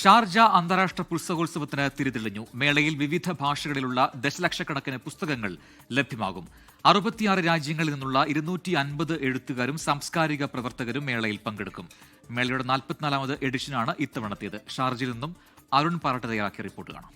Sharjah അന്താരാഷ്ട്ര പുസ്തകോത്സവത്തിന് തിരിതെളിഞ്ഞു. മേളയിൽ വിവിധ ഭാഷകളിലുള്ള ദശലക്ഷക്കണക്കിന് പുസ്തകങ്ങൾ ലഭ്യമാകും. അറുപത്തിയാറ് രാജ്യങ്ങളിൽ നിന്നുള്ള ഇരുന്നൂറ്റി അൻപത് എഴുത്തുകാരും സാംസ്കാരിക പ്രവർത്തകരും മേളയിൽ പങ്കെടുക്കും. മേളയുടെ നാൽപ്പത്തിനാലാമത് എഡിഷനാണ് ഇത്തവണത്തേത്. ഷാർജയിൽ നിന്നും അരുൺ പാറട്ട് തയ്യാറാക്കിയ റിപ്പോർട്ട് കാണാം.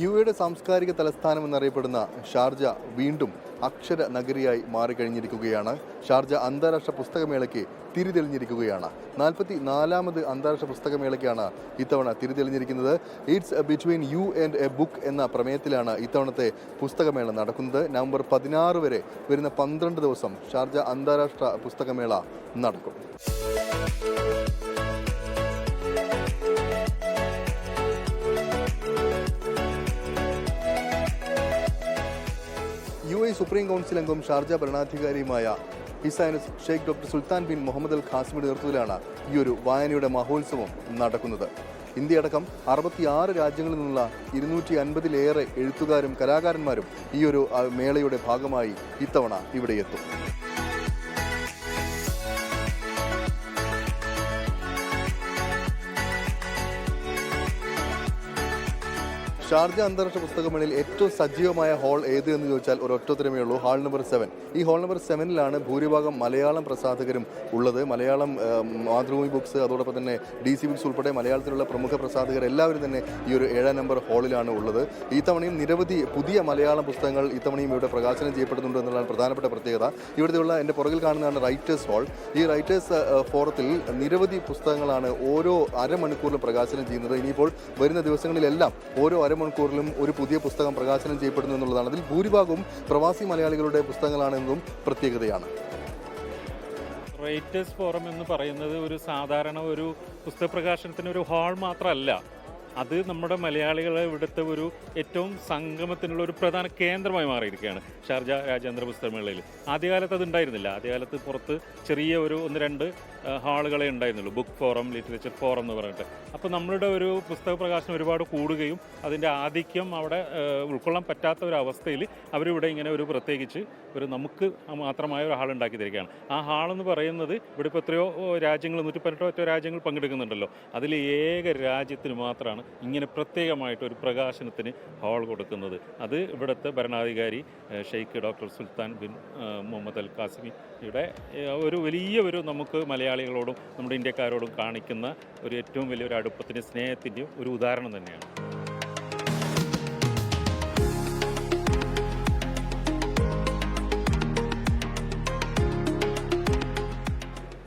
യു എയുടെ സാംസ്കാരിക തലസ്ഥാനം എന്നറിയപ്പെടുന്ന ഷാർജ വീണ്ടും അക്ഷര നഗരിയായി മാറിക്കഴിഞ്ഞിരിക്കുകയാണ്. ഷാർജ അന്താരാഷ്ട്ര പുസ്തകമേളയ്ക്ക് തിരിതെളിഞ്ഞിരിക്കുകയാണ്. നാൽപ്പത്തി നാലാമത് അന്താരാഷ്ട്ര പുസ്തകമേളയ്ക്കാണ് ഇത്തവണ തിരിതെളിഞ്ഞിരിക്കുന്നത്. It's between you and a book എന്ന പ്രമേയത്തിലാണ് ഇത്തവണത്തെ പുസ്തകമേള നടക്കുന്നത്. നവംബർ പതിനാറ് വരെ വരുന്ന പന്ത്രണ്ട് ദിവസം ഷാർജ അന്താരാഷ്ട്ര പുസ്തകമേള നടക്കും. സുപ്രീം കൗൺസിൽ അംഗം Sharjah ഭരണാധികാരിയുമായ his highness Sheikh doctor Sultan bin Muhammad al ഖാസിമിന്റെ നേതൃത്വത്തിലാണ് ഈ ഒരു വായനയുടെ മഹോത്സവം നടക്കുന്നത്. ഇന്ത്യയടക്കം അറുപത്തിയാറ് രാജ്യങ്ങളിൽ നിന്നുള്ള ഇരുന്നൂറ്റി അൻപതിലേറെ എഴുത്തുകാരും കലാകാരന്മാരും ഈ ഒരു മേളയുടെ ഭാഗമായി ഇത്തവണ ഇവിടെ എത്തും. ഷാർജ അന്താരാഷ്ട്ര പുസ്തകമേളയിൽ ഏറ്റവും സജീവമായ ഹാൾ ഏത് എന്ന് ചോദിച്ചാൽ ഒരു ഒറ്റത്തരമേ ഉള്ളൂ. Hall number seven. ഈ ഹാൾ നമ്പർ സെവനിലാണ് ഭൂരിഭാഗം മലയാളം പ്രസാധകരും ഉള്ളത്. മലയാളം മാതൃഭൂമി ബുക്സ് അതോടൊപ്പം തന്നെ ഡി സി ബുക്സ് ഉൾപ്പെടെ മലയാളത്തിലുള്ള പ്രമുഖ പ്രസാധകർ എല്ലാവരും തന്നെ ഈ ഒരു ഏഴാം നമ്പർ ഹാളിലാണ് ഉള്ളത്. ഇത്തവണയും നിരവധി പുതിയ മലയാളം പുസ്തകങ്ങൾ ഇത്തവണയും ഇവിടെ പ്രകാശനം ചെയ്യപ്പെടുന്നുണ്ട് എന്നുള്ളതാണ് പ്രധാനപ്പെട്ട പ്രത്യേകത. ഇവിടെയുള്ള എന്റെ പുറകിൽ കാണുന്നതാണ് റൈറ്റേഴ്സ് ഹാൾ ഈ റൈറ്റേഴ്സ് ഫോറത്തിൽ നിരവധി പുസ്തകങ്ങളാണ് ഓരോ അരമണിക്കൂറിലും പ്രകാശനം ചെയ്യുന്നത്. ഇനിയിപ്പോൾ വരുന്ന ദിവസങ്ങളിലെല്ലാം ഓരോ അരമണിക്കൂറിലും ഒരു പുതിയ പുസ്തകം പ്രകാശനം ചെയ്യപ്പെടുന്നു എന്നുള്ളതാണ്. അതിൽ ഭൂരിഭാഗവും പ്രവാസി മലയാളികളുടെ പുസ്തകങ്ങളാണെന്നും പ്രത്യേകതയാണ്. റൈറ്റേഴ്സ് ഫോറം എന്ന് പറയുന്നത് ഒരു സാധാരണ ഒരു പുസ്തക പ്രകാശനത്തിന് ഒരു ഹാൾ മാത്രമല്ല അത് നമ്മുടെ മലയാളികളെ ഇവിടുത്തെ ഒരു ഏറ്റവും സംഗമത്തിനുള്ള ഒരു പ്രധാന കേന്ദ്രമായി മാറിയിരിക്കുകയാണ്. ഷാർജ രാജേന്ദ്ര പുസ്തകമേളയിൽ. ആദ്യകാലത്ത് അത് ഉണ്ടായിരുന്നില്ല ആദ്യകാലത്ത് പുറത്ത് ചെറിയ ഒരു ഒന്ന് രണ്ട് ഹാളുകളെ ഉണ്ടായിരുന്നുള്ളൂ. ബുക്ക് ഫോറം ലിറ്ററേച്ചർ ഫോറം എന്ന് പറഞ്ഞിട്ട്. അപ്പോൾ നമ്മളുടെ ഒരു പുസ്തക പ്രകാശനം ഒരുപാട് കൂടുകയും അതിന്റെ ആധിക്യം അവിടെ ഉൾക്കൊള്ളാൻ പറ്റാത്ത ഒരു അവസ്ഥയിൽ അവരിവിടെ ഇങ്ങനെ ഒരു പ്രത്യേകിച്ച് ഒരു നമുക്ക് മാത്രമായ ഒരു ഹാൾ ഉണ്ടാക്കി തരികയാണ് ആ ഹാൾ എന്ന് പറയുന്നത് ഇവിടെ ഇപ്പോൾ എത്രയോ രാജ്യങ്ങൾ നൂറ്റി പതിനെട്ടോ എത്രയോ രാജ്യങ്ങൾ പങ്കെടുക്കുന്നുണ്ടല്ലോ. അതിൽ ഏക രാജ്യത്തിന് മാത്രമാണ് ഇങ്ങനെ പ്രത്യേകമായിട്ട് ഒരു പ്രകാശനത്തിന് ഹാൾ കൊടുക്കുന്നത്. അത് ഇവിടുത്തെ ഭരണാധികാരി Sheikh doctor Sultan bin Muhammad al കാസിമിയുടെ ഒരു വലിയ ഒരു നമുക്ക് മലയാളികളോടും നമ്മുടെ ഇന്ത്യക്കാരോടും കാണിക്കുന്ന ഒരു ഏറ്റവും വലിയൊരു അടുപ്പത്തിന്റെ സ്നേഹത്തിന്റെയും ഒരു ഉദാഹരണം തന്നെയാണ്.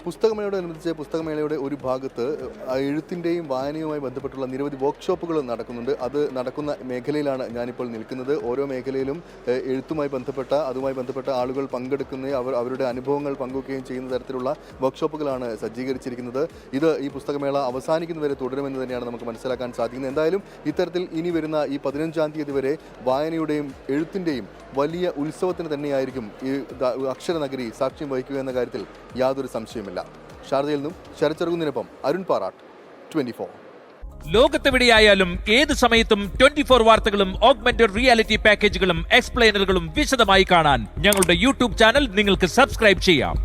പുസ്തകമേളയോടനുബന്ധിച്ച് പുസ്തകമേളയുടെ ഒരു ഭാഗത്ത് എഴുത്തിന്റെയും വായനയുമായി ബന്ധപ്പെട്ടുള്ള നിരവധി വർക്ക്ഷോപ്പുകൾ നടക്കുന്നുണ്ട്. അത് നടക്കുന്ന മേഖലയിലാണ് ഞാനിപ്പോൾ നിൽക്കുന്നത്. ഓരോ മേഖലയിലും എഴുത്തുമായി ബന്ധപ്പെട്ട അതുമായി ബന്ധപ്പെട്ട ആളുകൾ പങ്കെടുക്കുന്ന അവർ അവരുടെ അനുഭവങ്ങൾ പങ്കുവയ്ക്കുകയും ചെയ്യുന്ന തരത്തിലുള്ള വർക്ക്ഷോപ്പുകളാണ് സജ്ജീകരിച്ചിരിക്കുന്നത്. ഇത് ഈ പുസ്തകമേള അവസാനിക്കുന്നവരെ തുടരുമെന്ന് തന്നെയാണ് നമുക്ക് മനസ്സിലാക്കാൻ സാധിക്കുന്നത്. എന്തായാലും ഇത്തരത്തിൽ ഇനി വരുന്ന ഈ പതിനഞ്ചാം തീയതി വരെ വായനയുടെയും എഴുത്തിന്റെയും വലിയ ഉത്സവത്തിന് തന്നെയായിരിക്കും ഈ അക്ഷരനഗരി സാക്ഷ്യം വഹിക്കുക എന്ന കാര്യത്തിൽ യാതൊരു സംശയമില്ല ഷാർജയിൽ നിന്നും ശരച്ചെറുകുന്നതിനൊപ്പം അരുൺ പാറാട്ട് ട്വന്റി ഫോർ ലോകത്തെവിടെയായാലും ഏത് സമയത്തും ട്വന്റി ഫോർ വാർത്തകളും ഓഗ്മെന്റഡ് റിയാലിറ്റി പാക്കേജുകളും എക്സ്പ്ലെയിനറുകളും വിശദമായി കാണാൻ ഞങ്ങളുടെ യൂട്യൂബ് ചാനൽ നിങ്ങൾക്ക് സബ്സ്ക്രൈബ് ചെയ്യാം.